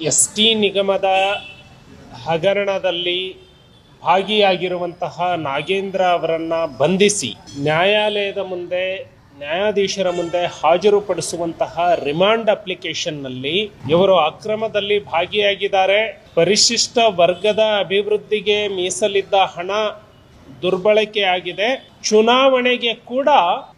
S T ನಿಗಮದ ಹಗರಣದಲ್ಲಿ ಭಾಗಿಯಾಗಿರುವಂತಹ ನಾಗೇಂದ್ರ ಅವರನ್ನ ಬಂಧಿಸಿ ನ್ಯಾಯಾಲಯದ ಮುಂದೆ, ನ್ಯಾಯಾಧೀಶರ ಮುಂದೆ ಹಾಜರುಪಡಿಸುವಂತಹ ರಿಮಾಂಡ್ ಅಪ್ಲಿಕೇಶನ್ನಲ್ಲಿ ಇವರು ಅಕ್ರಮದಲ್ಲಿ ಭಾಗಿಯಾಗಿದ್ದಾರೆ. ಪರಿಶಿಷ್ಟ ವರ್ಗದ ಅಭಿವೃದ್ಧಿಗೆ ಮೀಸಲಿದ್ದ ಹಣ ದುರ್ಬಳಕೆ ಆಗಿದೆ. ಚುನಾವಣೆಗೆ ಕೂಡ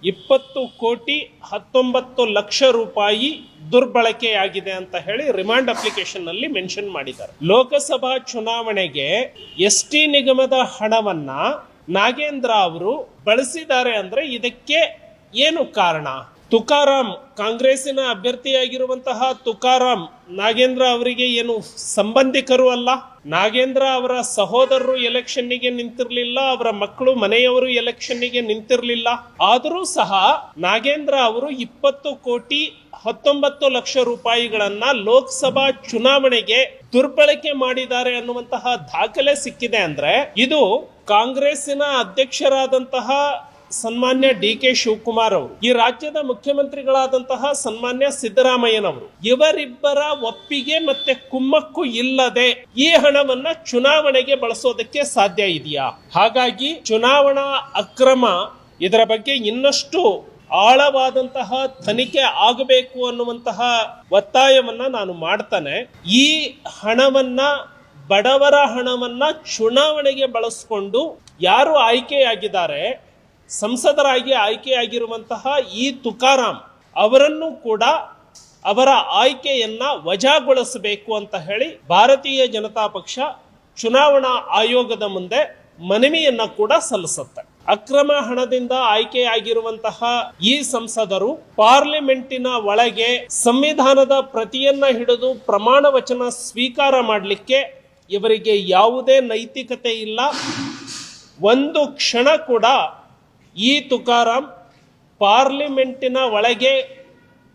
ಇಪ್ಪತ್ತು ಕೋಟಿ ಹತ್ತೊಂಬತ್ತು ಲಕ್ಷ ರೂಪಾಯಿ ದುರ್ಬಳಕೆಯಾಗಿದೆ ಅಂತ ಹೇಳಿ ರಿಮಾಂಡ್ ಅಪ್ಲಿಕೇಶನ್ನಲ್ಲಿ ಮೆನ್ಷನ್ ಮಾಡಿದ್ದಾರೆ. ಲೋಕಸಭಾ ಚುನಾವಣೆಗೆ ಎಸ್ ಟಿ ನಿಗಮದ ಹಣವನ್ನ ನಾಗೇಂದ್ರ ಅವರು ಬಳಸಿದ್ದಾರೆ ಅಂದ್ರೆ ಇದಕ್ಕೆ ಏನು ಕಾರಣ? ತುಕಾರಾಂ ಕಾಂಗ್ರೆಸ್ಸಿನ ಅಭ್ಯರ್ಥಿಯಾಗಿರುವಂತಹ ತುಕಾರಾಮ್ ನಾಗೇಂದ್ರ ಅವರಿಗೆ ಏನು ಸಂಬಂಧಿಕರು ಅಲ್ಲ. ನಾಗೇಂದ್ರ ಅವರ ಸಹೋದರರು ಎಲೆಕ್ಷನ್ನಿಗೆ ನಿಂತಿರಲಿಲ್ಲ, ಅವರ ಮಕ್ಕಳು ಮನೆಯವರು ಎಲೆಕ್ಷನ್ನಿಗೆ ನಿಂತಿರಲಿಲ್ಲ. ಆದರೂ ಸಹ ನಾಗೇಂದ್ರ ಅವರು ಇಪ್ಪತ್ತು ಕೋಟಿ ಹತ್ತೊಂಬತ್ತು ಲಕ್ಷ ರೂಪಾಯಿಗಳನ್ನ ಲೋಕಸಭಾ ಚುನಾವಣೆಗೆ ದುರ್ಬಳಕೆ ಮಾಡಿದ್ದಾರೆ ಅನ್ನುವಂತಹ ದಾಖಲೆ ಸಿಕ್ಕಿದೆ ಅಂದ್ರೆ ಇದು ಕಾಂಗ್ರೆಸ್ಸಿನ ಅಧ್ಯಕ್ಷರಾದಂತಹ ಸನ್ಮಾನ್ಯ ಡಿ ಕೆ ಶಿವಕುಮಾರ್ ಅವರು, ಈ ರಾಜ್ಯದ ಮುಖ್ಯಮಂತ್ರಿಗಳಾದಂತಹ ಸನ್ಮಾನ್ಯ ಸಿದ್ದರಾಮಯ್ಯನವರು, ಇವರಿಬ್ಬರ ಒಪ್ಪಿಗೆ ಮತ್ತೆ ಕುಮ್ಮಕ್ಕು ಇಲ್ಲದೆ ಈ ಹಣವನ್ನ ಚುನಾವಣೆಗೆ ಬಳಸೋದಕ್ಕೆ ಸಾಧ್ಯ ಇದೆಯಾ? ಹಾಗಾಗಿ ಚುನಾವಣಾ ಅಕ್ರಮ ಇದರ ಬಗ್ಗೆ ಇನ್ನಷ್ಟು ಆಳವಾದಂತಹ ತನಿಖೆ ಆಗಬೇಕು ಅನ್ನುವಂತಹ ಒತ್ತಾಯವನ್ನ ನಾನು ಮಾಡ್ತಾನೆ. ಈ ಹಣವನ್ನ, ಬಡವರ ಹಣವನ್ನ ಚುನಾವಣೆಗೆ ಬಳಸ್ಕೊಂಡು ಯಾರು ಆಯ್ಕೆಯಾಗಿದ್ದಾರೆ ಸಂಸದರಾಗಿ ಆಯ್ಕೆಯಾಗಿರುವಂತಹ ಈ ತುಕಾರಾಮ್ ಅವರನ್ನು ಕೂಡ ಅವರ ಆಯ್ಕೆಯನ್ನ ವಜಾಗೊಳಿಸಬೇಕು ಅಂತ ಹೇಳಿ ಭಾರತೀಯ ಜನತಾ ಪಕ್ಷ ಚುನಾವಣಾ ಆಯೋಗದ ಮುಂದೆ ಮನವಿಯನ್ನ ಕೂಡ ಸಲ್ಲಿಸುತ್ತೆ. ಅಕ್ರಮ ಹಣದಿಂದ ಆಯ್ಕೆಯಾಗಿರುವಂತಹ ಈ ಸಂಸದರು ಪಾರ್ಲಿಮೆಂಟಿನ ಒಳಗೆ ಸಂವಿಧಾನದ ಪ್ರತಿಯನ್ನ ಹಿಡಿದು ಪ್ರಮಾಣ ವಚನ ಸ್ವೀಕಾರ ಮಾಡಲಿಕ್ಕೆ ಇವರಿಗೆ ಯಾವುದೇ ನೈತಿಕತೆ ಇಲ್ಲ. ಒಂದು ಕ್ಷಣ ಕೂಡ ಈ ತುಕಾರಾಂ ಪಾರ್ಲಿಮೆಂಟಿನ ಒಳಗೆ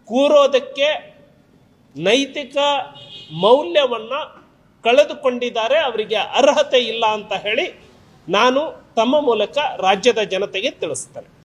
ಕೂರೋದಕ್ಕೆ ನೈತಿಕ ಮೌಲ್ಯವನ್ನು ಕಳೆದುಕೊಂಡಿದ್ದಾರೆ. ಅವರಿಗೆ ಅರ್ಹತೆ ಇಲ್ಲ ಅಂತ ಹೇಳಿ ನಾನು ತಮ್ಮ ಮೂಲಕ ರಾಜ್ಯದ ಜನತೆಗೆ ತಿಳಿಸ್ತೇನೆ.